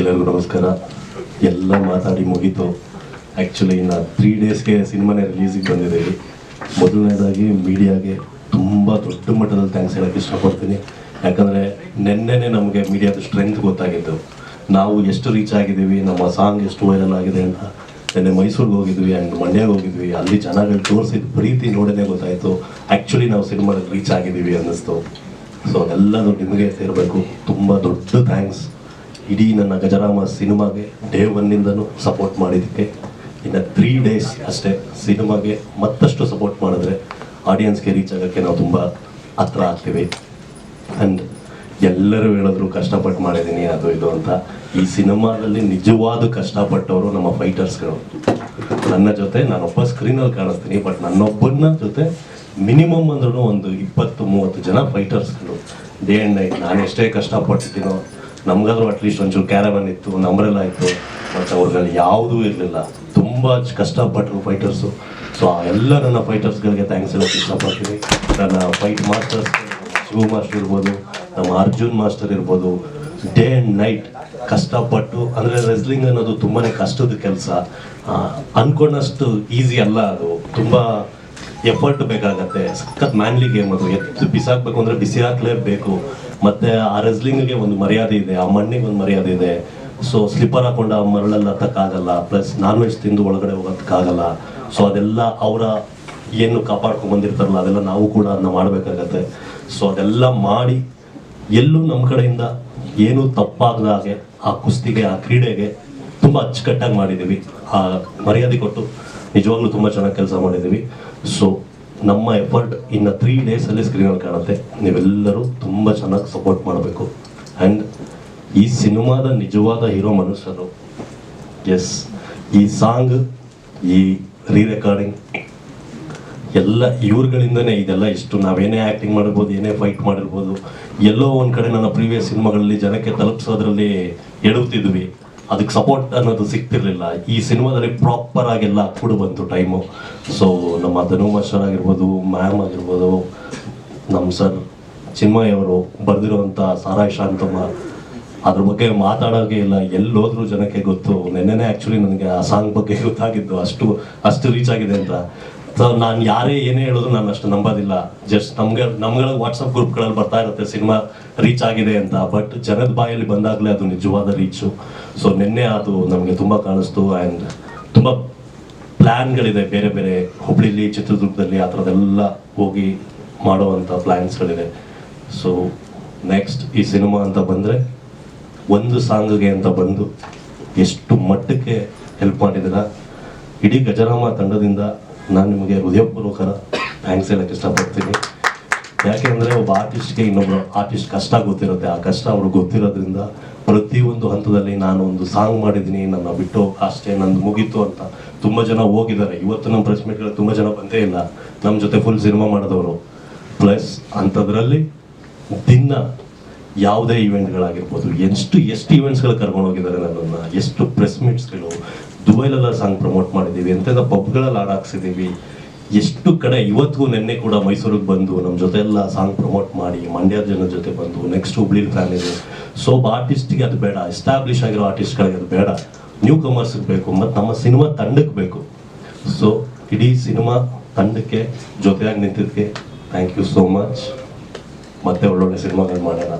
ಎಲ್ಲರಿಗೂ ನಮಸ್ಕಾರ. ಎಲ್ಲ ಮಾತಾಡಿ ಮುಗೀತು. ಆ್ಯಕ್ಚುಲಿ ಇನ್ನು ತ್ರೀ ಡೇಸ್ಗೆ ಸಿನಿಮಾನೇ ರಿಲೀಸಿಗೆ ಬಂದಿದ್ದೀವಿ ಮೊದಲನೇದಾಗಿ ಮೀಡಿಯಾಗೆ ತುಂಬ ದೊಡ್ಡ ಮಟ್ಟದಲ್ಲಿ ಥ್ಯಾಂಕ್ಸ್ ಹೇಳೋಕ್ಕೆ ಇಷ್ಟಪಡ್ತೀನಿ. ಯಾಕಂದರೆ ನೆನ್ನೆನೇ ನಮಗೆ ಮೀಡಿಯಾದ ಸ್ಟ್ರೆಂತ್ ಗೊತ್ತಾಗಿದ್ದು. ನಾವು ಎಷ್ಟು ರೀಚ್ ಆಗಿದ್ದೀವಿ, ನಮ್ಮ ಸಾಂಗ್ ಎಷ್ಟು ವೈರಲ್ ಆಗಿದೆ ಅಂತ. ನಿನ್ನೆ ಮೈಸೂರಿಗೆ ಹೋಗಿದ್ವಿ ಆ್ಯಂಡ್ ಮಂಡ್ಯಗೆ ಹೋಗಿದ್ವಿ. ಅಲ್ಲಿ ಜನಗಳು ತೋರಿಸಿದ ಪ್ರೀತಿ ನೋಡೇ ಗೊತ್ತಾಯಿತು. ಆ್ಯಕ್ಚುಲಿ ನಾವು ಸಿನಿಮಾದಲ್ಲಿ ರೀಚ್ ಆಗಿದ್ದೀವಿ ಅನ್ನಿಸ್ತು. ಸೊ ಅದೆಲ್ಲದು ನಿಮಗೆ ಸೇರಬೇಕು. ತುಂಬ ದೊಡ್ಡ ಥ್ಯಾಂಕ್ಸ್ ಇಡೀ ನನ್ನ ಗಜರಾಮ ಸಿನಿಮಾಗೆ ಡೇ ಒನ್ನಿಂದನೂ ಸಪೋರ್ಟ್ ಮಾಡಿದ್ದಕ್ಕೆ ಇನ್ನು ತ್ರೀ ಡೇಸ್ ಅಷ್ಟೇ ಸಿನಿಮಾಗೆ ಮತ್ತಷ್ಟು ಸಪೋರ್ಟ್ ಮಾಡಿದ್ರೆ ಆಡಿಯನ್ಸ್ಗೆ ರೀಚ್ ಆಗೋಕ್ಕೆ ನಾವು ತುಂಬ ಹತ್ರ ಆಗ್ತೀವಿ. ಆ್ಯಂಡ್ ಎಲ್ಲರೂ ಹೇಳಿದ್ರು ಕಷ್ಟಪಟ್ಟು ಮಾಡಿದ್ದೀನಿ ಅದು ಇದು ಅಂತ. ಈ ಸಿನಿಮಾದಲ್ಲಿ ನಿಜವಾದ ಕಷ್ಟಪಟ್ಟವರು ನಮ್ಮ ಫೈಟರ್ಸ್ಗಳು ನನ್ನ ಜೊತೆ ನಾನೊಬ್ಬ ಸ್ಕ್ರೀನಲ್ಲಿ ಕಾಣಿಸ್ತೀನಿ ಬಟ್ ನನ್ನೊಬ್ಬನ ಜೊತೆ ಮಿನಿಮಮ್ ಅಂದ್ರೂ ಒಂದು ಇಪ್ಪತ್ತು ಮೂವತ್ತು ಜನ ಫೈಟರ್ಸ್ಗಳು ಡೇ ಆ್ಯಂಡ್ ನೈಟ್ ನಾನು ಎಷ್ಟೇ ಕಷ್ಟಪಟ್ಟಿದ್ದೀನೋ ನಮಗಾದ್ರೂ ಅಟ್ಲೀಸ್ಟ್ ಒಂಚೂರು ಕ್ಯಾರವನ್ ಇತ್ತು ನಂಬ್ರೆಲ್ಲ ಇತ್ತು. ಮತ್ತು ಅವ್ರಲ್ಲಿ ಯಾವುದೂ ಇರಲಿಲ್ಲ. ತುಂಬ ಕಷ್ಟಪಟ್ಟರು ಫೈಟರ್ಸು ಸೊ ಆ ಎಲ್ಲ ನನ್ನ ಫೈಟರ್ಸ್ಗಳಿಗೆ ಥ್ಯಾಂಕ್ಸ್ ಎಲ್ಲ ಇಷ್ಟಪಡ್ತೀನಿ. ನನ್ನ ಫೈಟ್ ಮಾಸ್ಟರ್ಸ್ ಶಿವ ಮಾಸ್ಟರ್ ಇರ್ಬೋದು, ನಮ್ಮ ಅರ್ಜುನ್ ಮಾಸ್ಟರ್ ಇರ್ಬೋದು ಡೇ ಆ್ಯಂಡ್ ನೈಟ್ ಕಷ್ಟಪಟ್ಟು, ಅಂದರೆ ರೆಸ್ಲಿಂಗ್ ಅನ್ನೋದು ತುಂಬಾ ಕಷ್ಟದ ಕೆಲಸ. ಅಂದ್ಕೊಂಡಷ್ಟು ಈಸಿ ಅಲ್ಲ ಅದು. ತುಂಬ ಎಫರ್ಟ್ ಬೇಕಾಗತ್ತೆ. ಸಖತ್ ಮ್ಯಾನ್ಲಿ ಗೇಮ್ ಅದು. ಎತ್ತು ಬಿಸಾಕ್ಬೇಕು ಅಂದರೆ ಬಿಸಿ ಹಾಕ್ಲೇಬೇಕು. ಮತ್ತೆ ಆ ರೆಸ್ಲಿಂಗ್ಗೆ ಒಂದು ಮರ್ಯಾದೆ ಇದೆ, ಆ ಮಣ್ಣಿಗೆ ಒಂದು ಮರ್ಯಾದೆ ಇದೆ. ಸೊ ಸ್ಲಿಪ್ಪರ್ ಹಾಕೊಂಡ ಮರಳಲ್ಲಿ ಹತ್ತಕ್ಕಾಗಲ್ಲ ಪ್ಲಸ್ ನಾನ್ ವೆಜ್ ತಿಂದು ಒಳಗಡೆ ಹೋಗೋದಕ್ಕಾಗಲ್ಲ. ಸೊ ಅದೆಲ್ಲ ಅವರ ಏನು ಕಾಪಾಡ್ಕೊಂಡ್ ಬಂದಿರ್ತಾರಲ್ಲ, ಅದೆಲ್ಲ ನಾವು ಕೂಡ ಅದನ್ನ ಮಾಡಬೇಕಾಗತ್ತೆ. ಸೊ ಅದೆಲ್ಲ ಮಾಡಿ ಎಲ್ಲೂ ನಮ್ಮ ಕಡೆಯಿಂದ ಏನೂ ತಪ್ಪಾಗದ ಹಾಗೆ, ಆ ಕುಸ್ತಿಗೆ, ಆ ಕ್ರೀಡೆಗೆ ತುಂಬ ಅಚ್ಚುಕಟ್ಟಾಗಿ ಮಾಡಿದ್ದೀವಿ ಆ ಮರ್ಯಾದೆ ಕೊಟ್ಟು ನಿಜವಾಗ್ಲೂ ತುಂಬ ಚೆನ್ನಾಗಿ ಕೆಲಸ ಮಾಡಿದ್ದೀವಿ ಸೊ ನಮ್ಮ ಎಫರ್ಟ್ ಇನ್ನು ತ್ರೀ ಡೇಸಲ್ಲಿ ಸ್ಕ್ರೀನಲ್ಲಿ ಕಾಣುತ್ತೆ. ನೀವೆಲ್ಲರೂ ತುಂಬ ಚೆನ್ನಾಗಿ ಸಪೋರ್ಟ್ ಮಾಡಬೇಕು. ಆ್ಯಂಡ್ ಈ ಸಿನಿಮಾದ ನಿಜವಾದ ಹೀರೋ ಮನುಷ್ಯರು. ಎಸ್ ಈ ಸಾಂಗ್ ಈ ರೀ ರೆಕಾರ್ಡಿಂಗ್ ಎಲ್ಲ ಇವ್ರುಗಳಿಂದನೇ ಇದೆಲ್ಲ ಇಷ್ಟು. ನಾವೇನೇ ಆ್ಯಕ್ಟಿಂಗ್ ಮಾಡಿರ್ಬೋದು ಏನೇ ಫೈಟ್ ಮಾಡಿರ್ಬೋದು, ಎಲ್ಲೋ ಒಂದು ಕಡೆ ನನ್ನ ಪ್ರೀವಿಯಸ್ ಸಿನಿಮಾಗಳಲ್ಲಿ ಜನಕ್ಕೆ ತಲುಪಿಸೋದ್ರಲ್ಲಿ ಎಡುತ್ತಿದ್ವಿ ಅದಕ್ಕೆ ಸಪೋರ್ಟ್ ಅನ್ನೋದು ಸಿಗ್ತಿರಲಿಲ್ಲ. ಈ ಸಿನಿಮಾದಲ್ಲಿ ಪ್ರಾಪರ್ ಆಗೆಲ್ಲ ಕೂಡ ಬಂತು ಟೈಮು ಸೊ ನಮ್ಮ ಧನು ಮಾಸ್ಟರ್ ಆಗಿರ್ಬೋದು ಮ್ಯಾಮ್ ಆಗಿರ್ಬೋದು ನಮ್ಮ ಸರ್ ಚಿನ್ಮಯ್ ಅವರು ಬರೆದಿರುವಂಥ ಸಾರಾಯ್ ಶಾಂತಮ್ಮ, ಅದ್ರ ಬಗ್ಗೆ ಮಾತಾಡೋಕೆ ಇಲ್ಲ. ಎಲ್ಲಿ ಹೋದ್ರು ಜನಕ್ಕೆ ಗೊತ್ತು. ನೆನ್ನೆನೇ ಆ್ಯಕ್ಚುಲಿ ನನಗೆ ಆ ಸಾಂಗ್ ಬಗ್ಗೆ ಗೊತ್ತಾಗಿದ್ದು ಅಷ್ಟು ಅಷ್ಟು ರೀಚ್ ಆಗಿದೆ ಅಂತ. ಸೊ ನಾನು ಯಾರೇ ಏನೇ ಹೇಳಿದ್ರು ನಾನು ಅಷ್ಟು ನಂಬೋದಿಲ್ಲ. ಜಸ್ಟ್ ನಮ್ಗೆ, ನಮ್ಗಳ ವಾಟ್ಸಪ್ ಗ್ರೂಪ್ಗಳಲ್ಲಿ ಬರ್ತಾ ಇರುತ್ತೆ, ಸಿನಿಮಾ ರೀಚ್ ಆಗಿದೆ ಅಂತ. ಬಟ್ ಜನದ ಬಾಯಲ್ಲಿ ಬಂದಾಗಲೇ ಅದು ನಿಜವಾದ ರೀಚು ಸೊ ನಿನ್ನೆ ಅದು ನಮಗೆ ತುಂಬ ಕಾಣಿಸ್ತು ಆ್ಯಂಡ್ ತುಂಬ ಪ್ಲ್ಯಾನ್ಗಳಿದೆ ಬೇರೆ ಬೇರೆ ಹುಬ್ಳಿಲಿ, ಚಿತ್ರದುರ್ಗದಲ್ಲಿ ಆ ಥರದೆಲ್ಲ ಹೋಗಿ ಮಾಡುವಂಥ ಪ್ಲ್ಯಾನ್ಸ್ಗಳಿದೆ ಸೊ ನೆಕ್ಸ್ಟ್ ಈ ಸಿನಿಮಾ ಅಂತ ಬಂದರೆ ಒಂದು ಸಾಂಗ್ಗೆ ಅಂತ ಬಂದು ಎಷ್ಟು ಮಟ್ಟಕ್ಕೆ ಹೆಲ್ಪ್ ಮಾಡಿದ್ದೀರ? ಇಡೀ ಗಜರಾಮ ತಂಡದಿಂದ ನಾನು ನಿಮಗೆ ಹೃದಯಪೂರ್ವಕರ ಥ್ಯಾಂಕ್ಸ್ ಹೇಳಕ್ಕೆ ಇಷ್ಟಪಡ್ತೀನಿ. ಯಾಕೆ ಅಂದರೆ ಒಬ್ಬ ಆರ್ಟಿಸ್ಟ್ಗೆ ಇನ್ನೊಬ್ಬರು ಆರ್ಟಿಸ್ಟ್ ಕಷ್ಟ ಗೊತ್ತಿರುತ್ತೆ. ಆ ಕಷ್ಟ ಅವ್ರಿಗೆ ಗೊತ್ತಿರೋದ್ರಿಂದ ಪ್ರತಿಯೊಂದು ಹಂತದಲ್ಲಿ ನಾನು ಒಂದು ಸಾಂಗ್ ಮಾಡಿದ್ದೀನಿ, ನನ್ನ ಬಿಟ್ಟು ಅಷ್ಟೇ, ನಂದು ಮುಗೀತು ಅಂತ ತುಂಬ ಜನ ಹೋಗಿದ್ದಾರೆ. ಇವತ್ತು ನಮ್ಮ ಪ್ರೆಸ್ ಮೀಟ್ಗಳು ತುಂಬ ಜನ ಬಂದೇ ಇಲ್ಲ. ನಮ್ಮ ಜೊತೆ ಫುಲ್ ಸಿನಿಮಾ ಮಾಡಿದವರು. ಪ್ಲಸ್ ಅಂಥದ್ರಲ್ಲಿ ದಿನ ಯಾವುದೇ ಇವೆಂಟ್ಗಳಾಗಿರ್ಬೋದು ಎಷ್ಟು ಎಷ್ಟು ಇವೆಂಟ್ಸ್ಗಳು ಕರ್ಕೊಂಡು ಹೋಗಿದ್ದಾರೆ ನನ್ನನ್ನು, ಎಷ್ಟು ಪ್ರೆಸ್ ಮೀಟ್ಸ್ಗಳು ದುಬೈಲೆಲ್ಲ ಸಾಂಗ್ ಪ್ರಮೋಟ್ ಮಾಡಿದ್ದೀವಿ. ಎಂತೆಲ್ಲ ಪಬ್ಗಳಲ್ಲಿ ಹಾಕ್ಸಿದ್ದೀವಿ. ಎಷ್ಟು ಕಡೆ ಇವತ್ತಿಗೂ ನಿನ್ನೆ ಕೂಡ ಮೈಸೂರಿಗೆ ಬಂದು ನಮ್ಮ ಜೊತೆ ಎಲ್ಲ ಸಾಂಗ್ ಪ್ರಮೋಟ್ ಮಾಡಿ, ಮಂಡ್ಯ ಜನ ಜೊತೆ ಬಂದು ನೆಕ್ಸ್ಟ್ ಹುಬ್ಳಿ ಫ್ಯಾನ್ ಇದೆ ಸೊ ಒಬ್ಬ ಆರ್ಟಿಸ್ಟಿಗೆ ಅದು ಬೇಡ ಎಸ್ಟಾಬ್ಲಿಷ್ ಆಗಿರೋ ಆರ್ಟಿಸ್ಟ್ಗಳಿಗೆ ಅದು ಬೇಡ. ನ್ಯೂ ಕಮರ್ಸ್ಗೆ ಬೇಕು, ಮತ್ತು ನಮ್ಮ ಸಿನಿಮಾ ತಂಡಕ್ಕೆ ಬೇಕು. ಸೊ ಇಡೀ ಸಿನಿಮಾ ತಂಡಕ್ಕೆ ಜೊತೆಯಾಗಿ ನಿಂತಿದ್ದಕ್ಕೆ ಥ್ಯಾಂಕ್ ಯು ಸೋ ಮಚ್ ಮತ್ತೆ ಒಳ್ಳೊಳ್ಳೆ ಸಿನಿಮಾಗಳು ಮಾಡೋಣ.